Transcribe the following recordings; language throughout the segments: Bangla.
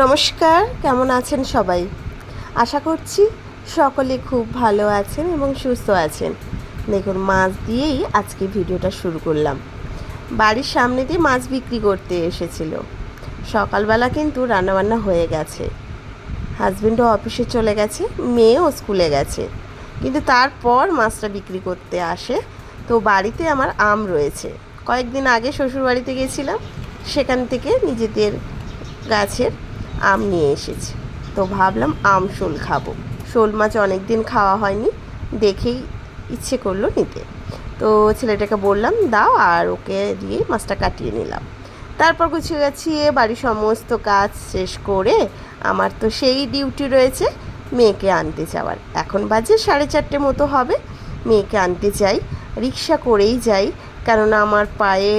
নমস্কার, কেমন আছেন সবাই? আশা করছি সকলে খুব ভালো আছেন এবং সুস্থ আছেন। দেখুন, মাছ দিয়েই আজকে ভিডিওটা শুরু করলাম। বাড়ির সামনে দিয়ে মাছ বিক্রি করতে এসেছিল। সকালবেলা কিন্তু রান্নাবান্না হয়ে গেছে। হাজব্যান্ডও অফিসে চলে গেছে, মেয়েও স্কুলে গেছে। কিন্তু তারপর মাছটা বিক্রি করতে আসে। তো বাড়িতে আমার আম রয়েছে। কয়েকদিন আগে শ্বশুরবাড়িতে গেছিলাম। সেখান থেকে নিজেদের গাছের আম নিয়ে এসেছি। তো ভাবলাম আম শোল খাব। শোল মাছ অনেক দিন খাওয়া হয়নি, দেখেই ইচ্ছে করল নিতে। তো ছেলেটাকে বললাম, দাও। আর ওকে দিয়ে মাছটা কাটিয়ে নিলাম। তারপর গুছিয়ে গাছিয়ে বাড়ির সমস্ত কাজ শেষ করে আমার তো সেই ডিউটি রয়েছে, মেয়েকে আনতে যাওয়ার। এখন বাজে সাড়ে চারটে মতো হবে, মেয়েকে আনতে যাই, রিক্সা করেই যাই। কেননা আমার পায়ে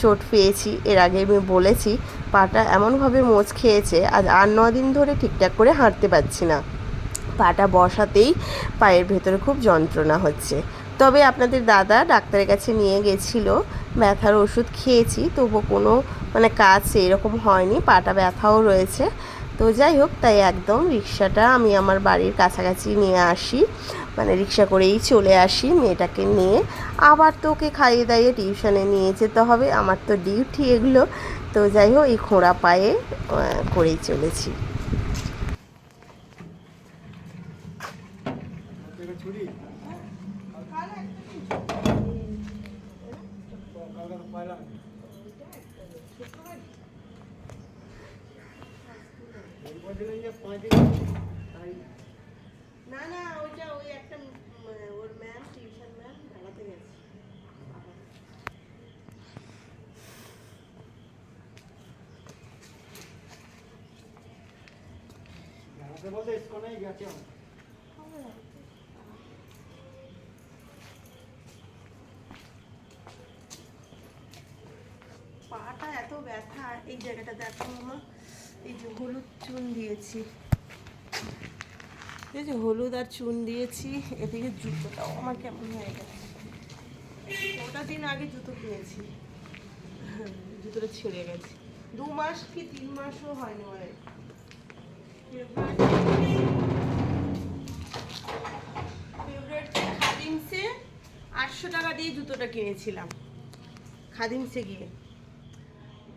চোট পেয়েছি, এর আগে আমি বলেছি, পাটা এমনভাবে মোচ খেয়েছে, আজ আট ন দিন ধরে ঠিকঠাক করে হাঁটতে পারছি না। পাটা বসাতেই পায়ের ভেতরে খুব যন্ত্রণা হচ্ছে। তবে আপনাদের দাদা ডাক্তারের কাছে নিয়ে গেছিল, ব্যথার ওষুধ খেয়েছি তবু কোনো মানে কাজ এরকম হয়নি, পাটা ব্যথাও রয়েছে। তো যাই হোক, তাই একদম রিক্সাটা আমি আমার বাড়ির কাছাকাছি নিয়ে আসি। মানে রিক্সা করেই চলে আসি মেয়েটাকে নিয়ে। আবার তো ওকে খাইয়ে দাইয়ে টিউশনে নিয়ে যেতে হবে, আমার তো ডিউটি এগুলো। তো যাই হোক, এই খোঁড়া পায়ে করেই চলেছি। ছুরি না না ওইটা ওই একটা ওর ম্যাম টিউশন ম্যাম বেড়াতে গেছে। বলতে ইস্কনেই গেছে পাটা এত ব্যথা এই জায়গাটা দেখো মামা এই যে হলুদ চুন দিয়েছি। এই যে হলুদ আর চুন দিয়েছি, এদিকে জুতোটাও আমার কেমন হয়ে গেছে। ওটা দিন আগে জুতো কিনেছি। জুতোটা ছিঁড়ে গেছে। দু মাস কি তিন মাসও হয়নি মানে। খাদিমসে আটশো টাকা দিয়ে জুতোটা কিনেছিলাম। খাদিমসে গিয়ে।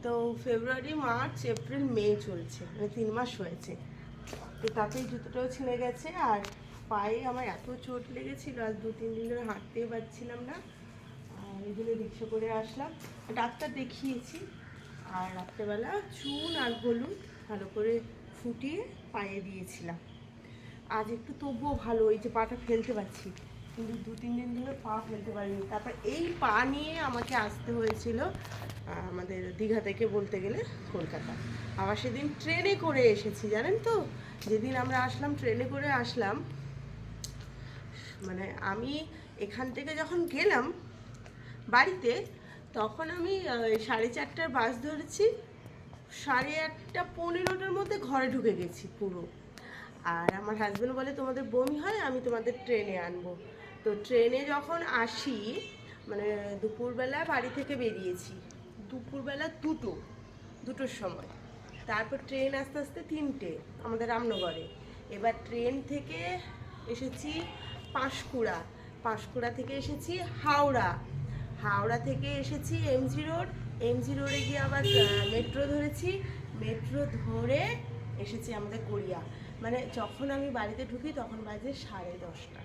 তো ফেব্রুয়ারি, মার্চ, এপ্রিল, মে চলছে মানে তিন মাস হয়েছে। তো তাতেই জুতোটাও ছিঁড়ে গেছে আর পায়ে আমার এত চোট লেগেছিল আর দু তিন দিন ধরে হাঁটতেই পারছিলাম না। আর এই জন্য রিক্সা করে আসলাম। ডাক্তার দেখিয়েছি। আর রাত্রেবেলা চুন আর হলুদ ভালো করে ফুটিয়ে পায়ে দিয়েছিলাম। আজ একটু তবুও ভালো ওই যে পাটা ফেলতে পারছি। কিন্তু দু তিন দিন ধরে পা ফেলতে পারিনি। তারপর এই পা নিয়ে আমাকে আসতে হয়েছিল আমাদের দীঘা থেকে বলতে গেলে কলকাতা। আবার সেদিন ট্রেনে করে এসেছি, জানেন তো? যেদিন আমরা আসলাম, ট্রেনে করে আসলাম মানে আমি এখান থেকে যখন গেলাম বাড়িতে, তখন আমি সাড়ে চারটার বাস ধরেছি, সাড়ে আটটা পনেরোটার মধ্যে ঘরে ঢুকে গেছি পুরো। আর আমার হাজব্যান্ড বলে, তোমাদের বমি হয়, আমি তোমাদের ট্রেনে আনব। তো ট্রেনে যখন আসি মানে দুপুরবেলা বাড়ি থেকে বেরিয়েছি দুপুরবেলা দুটো, দুটোর সময়। তারপর ট্রেন আস্তে আস্তে তিনটে, আমাদের রামনগরে। এবার ট্রেন থেকে এসেছি পাঁশকুড়া পাঁশকুড়া থেকে এসেছি হাওড়া। হাওড়া থেকে এসেছি এমজি রোড, এমজি রোডে গিয়ে আবার মেট্রো ধরেছি। মেট্রো ধরে এসেছি আমাদের গড়িয়া মানে যখন আমি বাড়িতে ঢুকি তখন বাজে সাড়ে দশটা।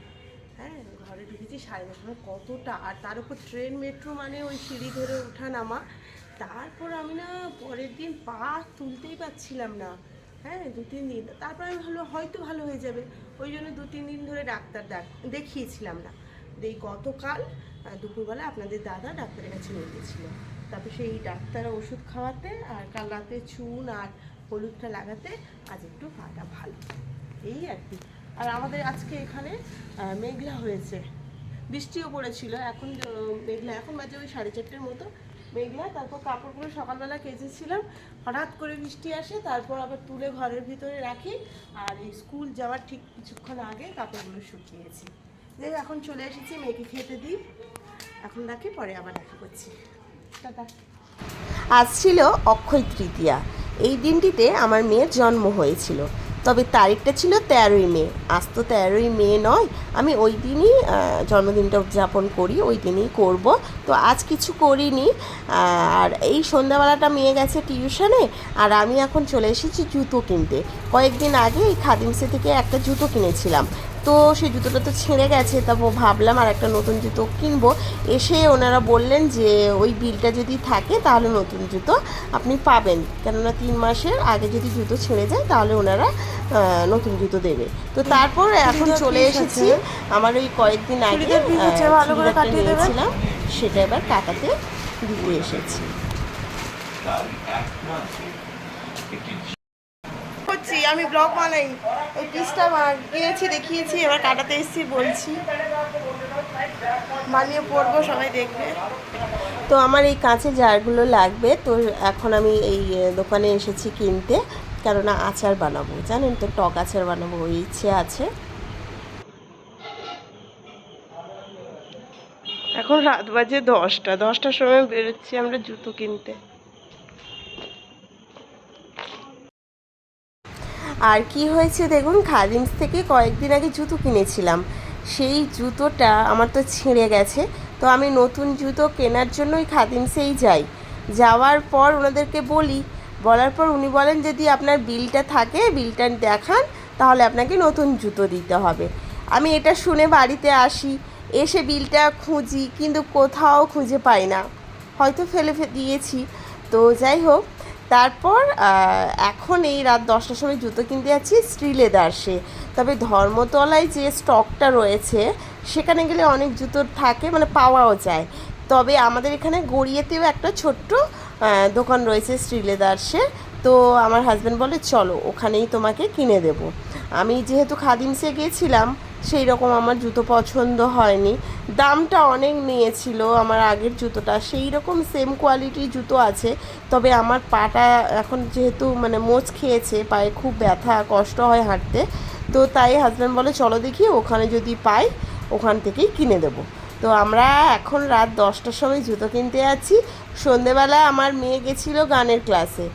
হ্যাঁ ঘরে ঢুকেছি সাড়ে দশটা। মানে কতটা? আর তার উপর ট্রেন, মেট্রো মানে ওই সিঁড়ি ধরে ওঠা নামা। তারপর আমি না পরের দিন পা তুলতেই পারছিলাম না। হ্যাঁ দু, তিন দিন। তারপর আমি ভালো হয়তো ভালো হয়ে যাবে। ওই জন্য দু, তিন দিন ধরে ডাক্তার ডাক দেখিয়েছিলাম না। এই গতকাল দুপুরবেলা আপনাদের দাদা ডাক্তারের কাছে নিয়ে গেছিল তারপর সেই ডাক্তার ওষুধ খাওয়াতে আর কাল রাতে চুন আর হলুদটা লাগাতে আজ একটু পাটা ভালো। এই আর কি। আর আমাদের আজকে এখানে মেঘলা হয়েছে। বৃষ্টিও পড়েছিল। এখন মেঘলা। এখন বাজে ওই সাড়ে চারটের মতো। মেঘলা তারপর কাপড়গুলো সকালবেলা কেচেছিলাম। হঠাৎ করে বৃষ্টি আসে, তারপর আবার তুলে ঘরের ভিতরে রাখি। আর এই স্কুল যাওয়ার ঠিক কিছুক্ষণ আগে কাপড়গুলো শুকিয়েছি। যে এখন চলে এসেছি মেয়েকে খেতে দিই। এখন রাখি, পরে আবার দেখা করছি। আজ ছিল অক্ষয় তৃতীয়া। এই দিনটিতে আমার মেয়ের জন্ম হয়েছিল। তবে তারিখটা ছিল তেরোই মে। আজ তো তেরোই মে নয়। আমি ওই দিনই জন্মদিনটা উদযাপন করি, ওই দিনই করব। তো আজ কিছু করিনি। আর এই সন্ধ্যাবেলাটা মেয়ে গেছে টিউশনে, আর আমি এখন চলে এসেছি জুতো কিনতে। কয়েকদিন আগে এই খাদিমসে থেকে একটা জুতো কিনেছিলাম। তো সেই জুতোটা তো ছিঁড়ে গেছে তারপর ভাবলাম আর একটা নতুন জুতো কিনবো। এসে ওনারা বললেন যে ওই বিলটা যদি থাকে তাহলে নতুন জুতো আপনি পাবেন। কেননা তিন মাসের আগে যদি জুতো ছিঁড়ে যায় তাহলে ওনারা নতুন জুতো দেবে। তো তারপর এখন চলে এসেছি। আমার ওই কয়েকদিন আগে। নিয়েছিলাম। সেটা এবার কাটাতে দিতে এসেছি। আমি ব্লগ বানাই। ওই পিসটা কিনেছি দেখিয়েছি, এবার কাটাতে এসেছি বলছি। বানিয়ে পড়ব সবাই দেখবে। তো আমার এই কাঁচের জারগুলো লাগবে, তো এখন আমি এই দোকানে এসেছি কিনতে, কেননা আচার বানাবো। জানেন তো, টক আচার বানাবো, ওই ইচ্ছে আছে। এখন রাত বাজে দশটা। দশটার সময় বেরোচ্ছি আমরা জুতো কিনতে। আর কি হয়েছে দেখুন, খাদিমস থেকে কয়েকদিন আগে জুতো কিনেছিলাম। সেই জুতোটা আমার তো ছিঁড়ে গেছে। তো আমি নতুন জুতো কেনার জন্যই খাদিমসেই যাই। যাওয়ার পর ওনাদেরকে বলি, বলার পর উনি বলেন, যদি আপনার বিলটা থাকে, বিলটা দেখান, তাহলে আপনাকে নতুন জুতো দিতে হবে। আমি এটা শুনে বাড়িতে আসি, এসে বিলটা খুঁজি, কিন্তু কোথাও খুঁজে পাই না। হয়তো ফেলে দিয়েছি। তো যাই হোক তারপর এখন এই রাত দশটার সময় জুতো কিনতে যাচ্ছি শ্রী লেদার্সে তবে ধর্মতলায় যে স্টকটা রয়েছে, সেখানে গেলে অনেক জুতো থাকে মানে পাওয়াও যায়। তবে আমাদের এখানে গড়িয়েতেও একটা ছোট্ট দোকান রয়েছে শ্রী লেদার্সে তো আমার হাজব্যান্ড বলে, চলো, ওখানেই তোমাকে কিনে দেব। আমি যেহেতু খাদিমসে গিয়েছিলাম সেই রকম আমার জুতো পছন্দ হয়নি। দামটা অনেক নিয়েছিল আমার আগের জুতোটা। সেই রকম সেম কোয়ালিটির জুতো আছে। তবে আমার পাটা এখন যেহেতু মানে মোচ খেয়েছে, পায়ে খুব ব্যথা, কষ্ট হয় হাঁটতে, তো তাই হাজব্যান্ড বলে, চলো দেখি, ওখানে যদি পাই, ওখান থেকেই কিনে দেবো। তো আমরা এখন রাত দশটার সময় জুতো কিনতে যাচ্ছি। সন্ধেবেলা আমার মেয়ে গেছিল গানের ক্লাসে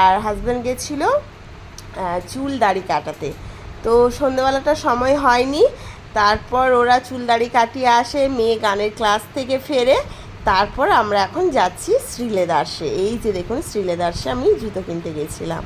আর হাজব্যান্ড গেছিল চুল দাড়ি কাটাতে। তো সন্ধেবেলাটা সময় হয়নি। তারপর ওরা চুলদাড়ি কাটিয়ে আসে, মেয়ে গানের ক্লাস থেকে ফেরে। তারপর আমরা এখন যাচ্ছি শ্রীলেদার্সে। এই যে দেখুন, শ্রীলেদার্সে আমি জুতো কিনতে গেছিলাম।